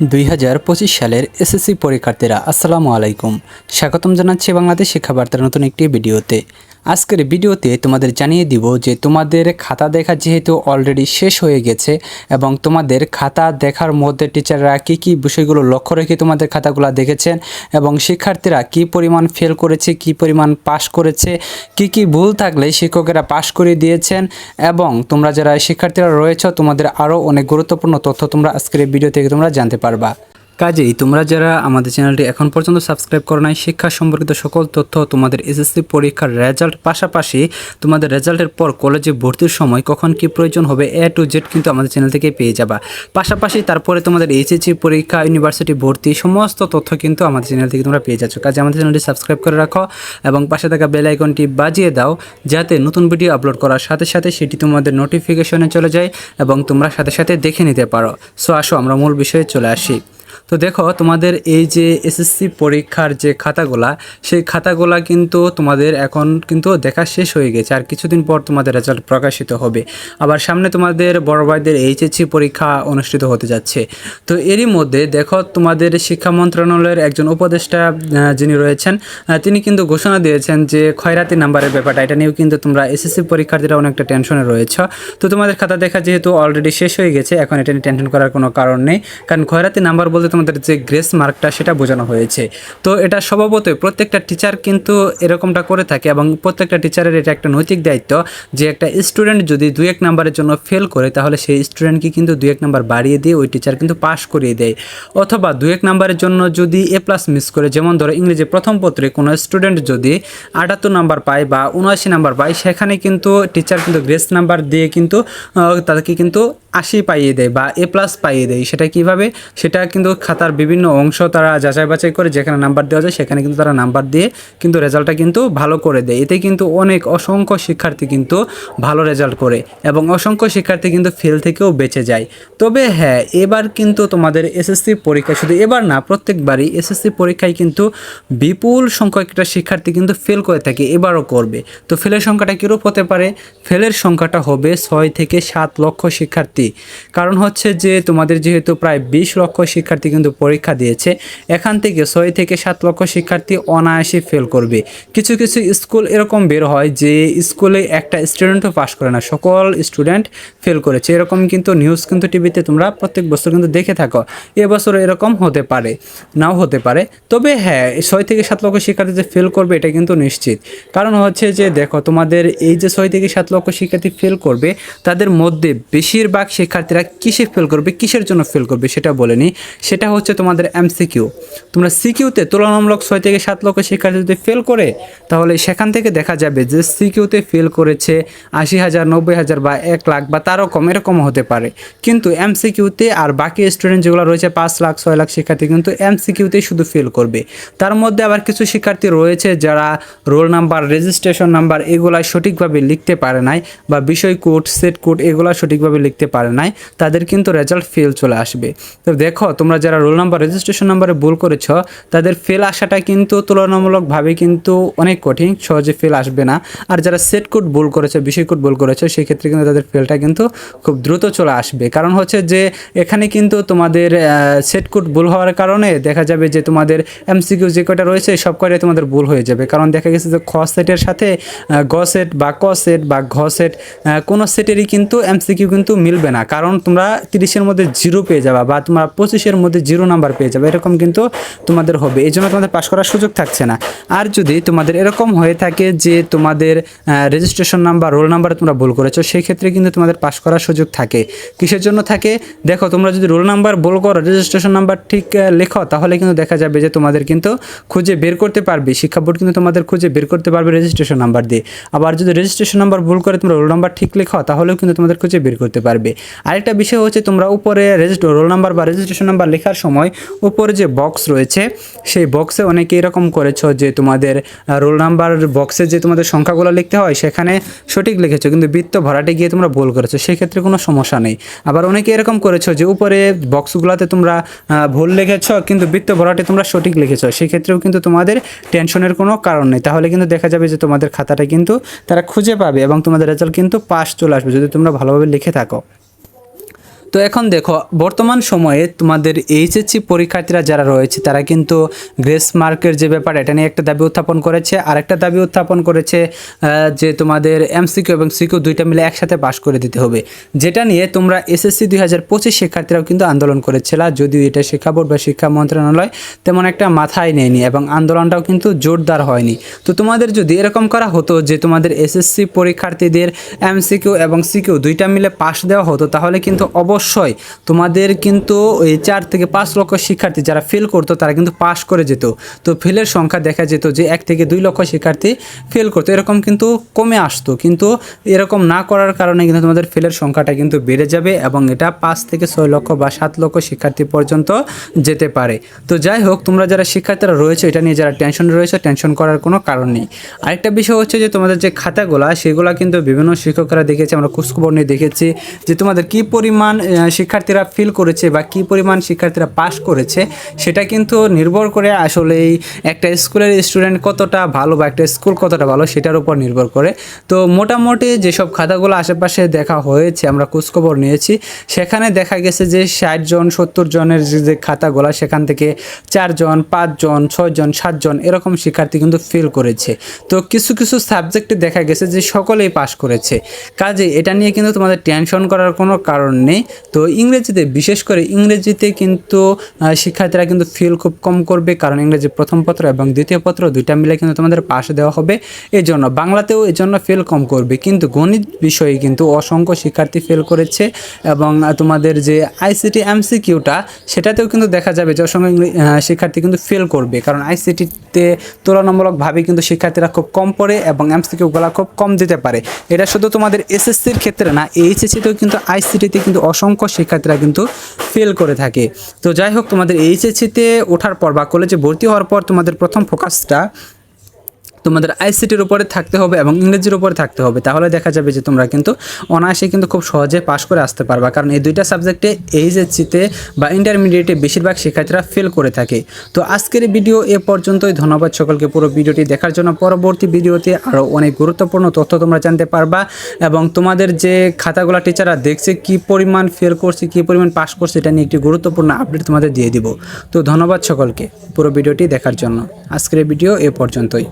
দুই হাজার পঁচিশ সালের এসএসসি পরীক্ষার্থীরা, আসসালামু আলাইকুম। স্বাগতম জানাচ্ছি বাংলাদেশ শিক্ষাবার্তার নতুন একটি ভিডিওতে। আজকের ভিডিওতে তোমাদের জানিয়ে দিব যে তোমাদের খাতা দেখা যেহেতু অলরেডি শেষ হয়ে গেছে এবং তোমাদের খাতা দেখার মধ্যে টিচাররা কী কী বিষয়গুলো লক্ষ্য রেখে তোমাদের খাতাগুলো দেখেছেন এবং শিক্ষার্থীরা কি পরিমাণ ফেল করেছে, কি পরিমাণ পাশ করেছে, কি কি ভুল থাকলে শিক্ষকেরা পাশ করে দিয়েছেন এবং তোমরা যারা শিক্ষার্থীরা রয়েছে, তোমাদের আরও অনেক গুরুত্বপূর্ণ তথ্য তোমরা আজকের ভিডিও থেকে তোমরা জানতে পারবা। কাজেই তোমরা যারা আমাদের চ্যানেলটি এখন পর্যন্ত সাবস্ক্রাইব করো নাই, শিক্ষা সম্পর্কিত সকল তথ্য তোমাদের এসএসসি পরীক্ষার রেজাল্ট পাশাপাশি তোমাদের রেজাল্টের পর কলেজে ভর্তির সময় কখন কি প্রয়োজন হবে এ টু জেড কিন্তু আমাদের চ্যানেল থেকে পেয়ে যাবা। পাশাপাশি তারপরে তোমাদের এইচএসসি পরীক্ষা ইউনিভার্সিটি ভর্তি সমস্ত তথ্য কিন্তু আমাদের চ্যানেল থেকে তোমরা পেয়ে যাচ্ছ। কাজে আমাদের চ্যানেলটি সাবস্ক্রাইব করে রাখো এবং পাশে থাকা বেল আইকনটি বাজিয়ে দাও যাতে নতুন ভিডিও আপলোড করার সাথে সাথে সেটি তোমাদের নোটিফিকেশনে চলে যায় এবং তোমরা সাথে সাথে দেখে নিতে পারো। সো আসো, আমরা মূল বিষয়ে চলে আসি। তো দেখো, তোমাদের এই যে এসএসসি পরীক্ষার যে খাতাগুলা, সেই খাতাগুলা কিন্তু তোমাদের এখন কিন্তু দেখা শেষ হয়ে গেছে আর কিছুদিন পর তোমাদের রেজাল্ট প্রকাশিত হবে। আবার সামনে তোমাদের বড় ভাইদের এইচএসসি পরীক্ষা অনুষ্ঠিত হতে যাচ্ছে। তো এরই মধ্যে দেখো, তোমাদের শিক্ষা মন্ত্রণালয়ের একজন উপদেষ্টা যিনি রয়েছেন তিনি কিন্তু ঘোষণা দিয়েছেন যে খয়রাতি নাম্বারের ব্যাপারটা, এটা নিয়েও কিন্তু তোমরা এসএসসি পরীক্ষার্থীরা অনেকটা টেনশনে রয়েছ, তো তোমাদের খাতা দেখা যেহেতু অলরেডি শেষ হয়ে গেছে, এখন এটা নিয়ে টেনশন করার কোনো কারণ নেই। কারণ খয়রাতি নাম্বার বলতে তোমাদের যে গ্রেস মার্কটা সেটা বোঝানো হয়েছে। তো এটা স্বভাবতই প্রত্যেকটা টিচার কিন্তু এরকমটা করে থাকে এবং প্রত্যেকটা টিচারের এটা একটা নৈতিক দায়িত্ব যে একটা স্টুডেন্ট যদি দুই এক নাম্বারের জন্য ফেল করে, তাহলে সেই স্টুডেন্টকে কিন্তু দুই এক নাম্বার বাড়িয়ে দিয়ে ওই টিচার কিন্তু পাস করিয়ে দেয়। অথবা দুই এক নাম্বারের জন্য যদি এ প্লাস মিস করে, যেমন ধরো ইংরেজি প্রথম পত্রে কোনো স্টুডেন্ট যদি আটাত্তর নাম্বার পায় বা উনআশি নাম্বার পায়, সেখানে কিন্তু টিচার কিন্তু গ্রেস নাম্বার দিয়ে কিন্তু তাদেরকে কিন্তু আশি পাইয়ে দেয় বা এ প্লাস পাইয়ে দেয়। সেটা কীভাবে? সেটা কিন্তু খাতার বিভিন্ন অংশ তারা যাচাই বাছাই করে যেখানে নাম্বার দেওয়া যায় সেখানে কিন্তু তারা নাম্বার দিয়ে কিন্তু রেজাল্টটা কিন্তু ভালো করে দেয়। এতে কিন্তু অনেক অসংখ্য শিক্ষার্থী কিন্তু ভালো রেজাল্ট করে এবং অসংখ্য শিক্ষার্থী কিন্তু ফেল থেকেও বেঁচে যায়। তবে হ্যাঁ এবার কিন্তু তোমাদের এসএসসি পরীক্ষা শুধু এবার না, প্রত্যেকবারই এসএসসি পরীক্ষায় কিন্তু বিপুল সংখ্যক একটা শিক্ষার্থী কিন্তু ফেল করে থাকে, এবারও করবে। তো ফেলের সংখ্যাটা কীরূপ হতে পারে? ফেলের সংখ্যাটা হবে ছয় থেকে সাত লক্ষ শিক্ষার্থী। কারণ হচ্ছে যে তোমাদের যেহেতু প্রায় বিশ লক্ষ শিক্ষার্থী কিন্তু পরীক্ষা দিয়েছে। এখান থেকে ছয় থেকে সাত লক্ষ শিক্ষার্থী অনায়াসে ফেল করবে। কিছু কিছু স্কুল এরকম বের হয় যে স্কুলে একটা স্টুডেন্টও পাশ করে না, সকল স্টুডেন্ট ফেল করেছে। এরকম কিন্তু নিউজ কিন্তু টিভিতে তোমরা প্রত্যেক বছর কিন্তু দেখে থাকো। এবছর এরকম হতে পারে, নাও হতে পারে। তবে হ্যাঁ ছয় থেকে সাত লক্ষ শিক্ষার্থী যে ফেল করবে এটা কিন্তু নিশ্চিত। কারণ হচ্ছে যে দেখো, তোমাদের এই যে ছয় থেকে সাত লক্ষ শিক্ষার্থী ফেল করবে, তাদের মধ্যে বেশিরভাগ শিক্ষার্থীরা কিসে ফেল করবে, কিসের জন্য ফেল করবে সেটা বলেনি সেটা হচ্ছে তোমাদের এমসিকিউ তোমরা সিকিউতে তুলনামূলক ছয় থেকে সাত লক্ষ শিক্ষার্থী যদি ফেল করে, তাহলে সেখান থেকে দেখা যাবে যে সিকিউতে ফেল করেছে আশি হাজার, নব্বই হাজার বা এক লাখ বা তারও কম, এরকম হতে পারে। কিন্তু এমসিকিউতে আর বাকি স্টুডেন্ট যেগুলো রয়েছে, পাঁচ লাখ, ছয় লাখ শিক্ষার্থী, কিন্তু এমসিকিউতেই শুধু ফেল করবে। তার মধ্যে আবার কিছু শিক্ষার্থী রয়েছে যারা রোল নাম্বার রেজিস্ট্রেশন নাম্বার এগুলা সঠিকভাবে লিখতে পারে নাই বা বিষয় কোড সেট কোড এগুলা সঠিকভাবে লিখতে পারে নাই, তাদের কিন্তু রেজাল্ট ফেল চলে আসবে। তো দেখো, তোমরা যারা রোল নাম্বার রেজিস্ট্রেশন নাম্বারে ভুল করেছ, তাদের ফেল আসাটা কিন্তু তুলনামূলকভাবে কিন্তু অনেক কঠিন, সহজে ফেল আসবে না। আর যারা সেট কোড ভুল করেছে, বিষয় কোড ভুল করেছে সেই ক্ষেত্রে কিন্তু তাদের ফেলটা কিন্তু খুব দ্রুত চলে আসবে। কারণ হচ্ছে যে, এখানে কিন্তু তোমাদের সেট কোড ভুল হওয়ার কারণে দেখা যাবে যে, তোমাদের এমসিকিউ যে কয়টা রয়েছে, সব কয়টাই তোমাদের ভুল হয়ে যাবে। কারণ দেখা গেছে যে, খ সেটের সাথে গ সেট বা ক সেট বা ঘ সেট কোনো সেটেরই কিন্তু এমসিকিউ কিন্তু মিলবে না। কারণ তোমরা তিরিশের মধ্যে জিরো পেয়ে যাবা বা তোমরা পঁচিশের মধ্যে জিরো নাম্বার পেয়ে যাবে। এরকম কিন্তু তোমাদের হবে। এই জন্য তোমাদের পাশ করার সুযোগ থাকছে না। আর যদি তোমাদের এরকম হয়ে থাকে যে তোমাদের রেজিস্ট্রেশন নাম্বার রোল নাম্বার তোমরা ভুল করেছ সেই ক্ষেত্রে কিন্তু তোমাদের পাশ করার সুযোগ থাকে। কিসের জন্য থাকে? দেখো, তোমরা যদি রোল নাম্বার ভুল করো রেজিস্ট্রেশন নাম্বার ঠিক লেখো, তাহলে কিন্তু দেখা যাবে যে তোমাদের কিন্তু খুঁজে বের করতে পারবে। শিক্ষা বোর্ড কিন্তু তোমাদের খুঁজে বের করতে পারবে রেজিস্ট্রেশন নাম্বার দিয়ে। আবার যদি রেজিস্ট্রেশন নাম্বার ভুল করে তোমরা রোল নাম্বার ঠিক লেখো, তাহলেও কিন্তু তোমাদের খুঁজে বের করতে পারবে। আরেকটা বিষয় হচ্ছে তোমরা উপরে রেজিস্টার রোল নাম্বার বা রেজিস্ট্রেশন নাম্বার লেখার সময় উপরে যে বক্স রয়েছে, সেই বক্সে অনেকে এরকম করেছ যে তোমাদের রোল নাম্বার বক্সে যে তোমাদের সংখ্যাগুলো লিখতে হয়, সেখানে সঠিক লিখেছো, কিন্তু বৃত্ত ভরাটে গিয়ে তোমরা ভুল করেছ, সেক্ষেত্রে কোনো সমস্যা নেই। আবার অনেকে এরকম করেছ যে উপরে বক্সগুলোতে তোমরা ভুল লিখেছো, কিন্তু বৃত্ত ভরাটে তোমরা সঠিক লিখেছো, সেক্ষেত্রেও কিন্তু তোমাদের টেনশনের কোনো কারণ নেই। তাহলে কিন্তু দেখা যাবে যে তোমাদের খাতাটা কিন্তু তারা খুঁজে পাবে এবং তোমাদের রেজাল্ট কিন্তু পাস চলে আসবে, যদি তোমরা ভালোভাবে লিখে থাকো। তো এখন দেখো, বর্তমান সময়ে তোমাদের এইচএসসি পরীক্ষার্থীরা যারা রয়েছে, তারা কিন্তু গ্রেস মার্কের যে ব্যাপার, এটা নিয়ে একটা দাবি উত্থাপন করেছে। আর একটা দাবি উত্থাপন করেছে যে তোমাদের এমসিকিউ এবং সিকিউ দুইটা মিলে একসাথে পাশ করে দিতে হবে। যেটা নিয়ে তোমরা এসএসসি দুই হাজার পঁচিশ শিক্ষার্থীরাও কিন্তু আন্দোলন করেছিল। যদিও এটা শিক্ষা বোর্ড বা শিক্ষা মন্ত্রণালয় তেমন একটা মাথায় নেয়নি এবং আন্দোলনটাও কিন্তু জোরদার হয়নি। তো তোমাদের যদি এরকম করা হতো যে তোমাদের এসএসসি পরীক্ষার্থীদের এমসিকিউ এবং সিকিউ দুইটা মিলে পাশ দেওয়া হতো, তাহলে কিন্তু অবশ্যই তোমাদের কিন্তু এই চার থেকে পাঁচ লক্ষ শিক্ষার্থী যারা ফেল করতো, তারা কিন্তু পাশ করে যেত। তো ফেলের সংখ্যা দেখা যেত যে এক থেকে দুই লক্ষ শিক্ষার্থী ফেল করতো। এরকম কিন্তু কমে আসতো। কিন্তু এরকম না করার কারণে কিন্তু তোমাদের ফেলের সংখ্যাটা কিন্তু বেড়ে যাবে এবং এটা পাঁচ থেকে ছয় লক্ষ বা সাত লক্ষ শিক্ষার্থী পর্যন্ত যেতে পারে। তো যাই হোক, তোমরা যারা শিক্ষার্থীরা রয়েছে, এটা নিয়ে যারা টেনশন রয়েছে টেনশন করার কোনো কারণ নেই। আরেকটা বিষয় হচ্ছে যে তোমাদের যে খাতাগুলা, সেগুলা কিন্তু বিভিন্ন শিক্ষকরা দেখেছে, আমরা খোঁজখবর নিয়ে দেখেছি যে তোমাদের কি পরিমাণ শিক্ষার্থীরা ফিল করেছে বা কি পরিমাণ শিক্ষার্থীরা পাস করেছে, সেটা কিন্তু নির্ভর করে আসলে একটা স্কুলের স্টুডেন্ট কতটা ভালো বা একটা স্কুল কতটা ভালো সেটার উপর নির্ভর করে। তো মোটামুটি যেসব খাতাগুলো আশেপাশে দেখা হয়েছে, আমরা খোঁজখবর নিয়েছি, সেখানে দেখা গেছে যে ষাট জন, সত্তর জনের যে যে খাতাগুলো, সেখান থেকে চারজন পাঁচজন ছয়জন সাতজন এরকম শিক্ষার্থী কিন্তু ফেল করেছে। তো কিছু কিছু সাবজেক্টে দেখা গেছে যে সকলেই পাশ করেছে। কাজে এটা নিয়ে কিন্তু তোমাদের টেনশন করার কোনো কারণ নেই। তো ইংরেজিতে, বিশেষ করে ইংরেজিতে কিন্তু শিক্ষার্থীরা কিন্তু ফেল খুব কম করবে, কারণ ইংরেজি প্রথম পত্র এবং দ্বিতীয় পত্র দুইটা মিলে কিন্তু তোমাদের পাশ দেওয়া হবে। এই জন্য বাংলাতেও এই জন্য ফেল কম করবে, কিন্তু গণিত বিষয়ে কিন্তু অসংখ্য শিক্ষার্থী ফেল করেছে এবং তোমাদের যে আইসিটি এমসিকিউটা সেটাতেও কিন্তু দেখা যাবে যে অসংখ্য শিক্ষার্থী কিন্তু ফেল করবে, কারণ আইসিটিতে তুলনামূলকভাবে কিন্তু শিক্ষার্থীরা খুব কম পড়ে এবং এমসিকিউগুলো খুব কম দিতে পারে। এটা শুধু তোমাদের এসএসসির ক্ষেত্রে না এইচএসসিতেও কিন্তু আইসিটিতে কিন্তু অসংখ্য শিক্ষার্থীরা কিন্তু ফেল করে থাকে। তো যাই হোক, তোমাদের এইচএসসিতে ওঠার পর বা কলেজে ভর্তি হওয়ার পর তোমাদের প্রথম ফোকাসটা তোমাদের আইসিটির উপরে থাকতে হবে এবং ইংরেজির উপরে থাকতে হবে। তাহলে দেখা যাবে যে তোমরা কিন্তু অনায়াসে কিন্তু খুব সহজে পাশ করে আসতে পারবা। কারণ এই দুইটা সাবজেক্টে এইচএসসিতে বা ইন্টারমিডিয়েটে বেশিরভাগ শিক্ষার্থীরা ফেল করে থাকে। তো আজকের ভিডিও এ পর্যন্তই। ধন্যবাদ সকলকে পুরো ভিডিওটি দেখার জন্য। পরবর্তী ভিডিওতে আরও অনেক গুরুত্বপূর্ণ তথ্য তোমরা জানতে পারবা এবং তোমাদের যে খাতাগুলো টিচাররা দেখছে, কি পরিমাণ ফেল করছে, কি পরিমাণ পাস করছে, এটা নিয়ে একটি গুরুত্বপূর্ণ আপডেট তোমাদের দিয়ে দিব। তো ধন্যবাদ সকলকে পুরো ভিডিওটি দেখার জন্য। আজকের ভিডিও এ পর্যন্তই।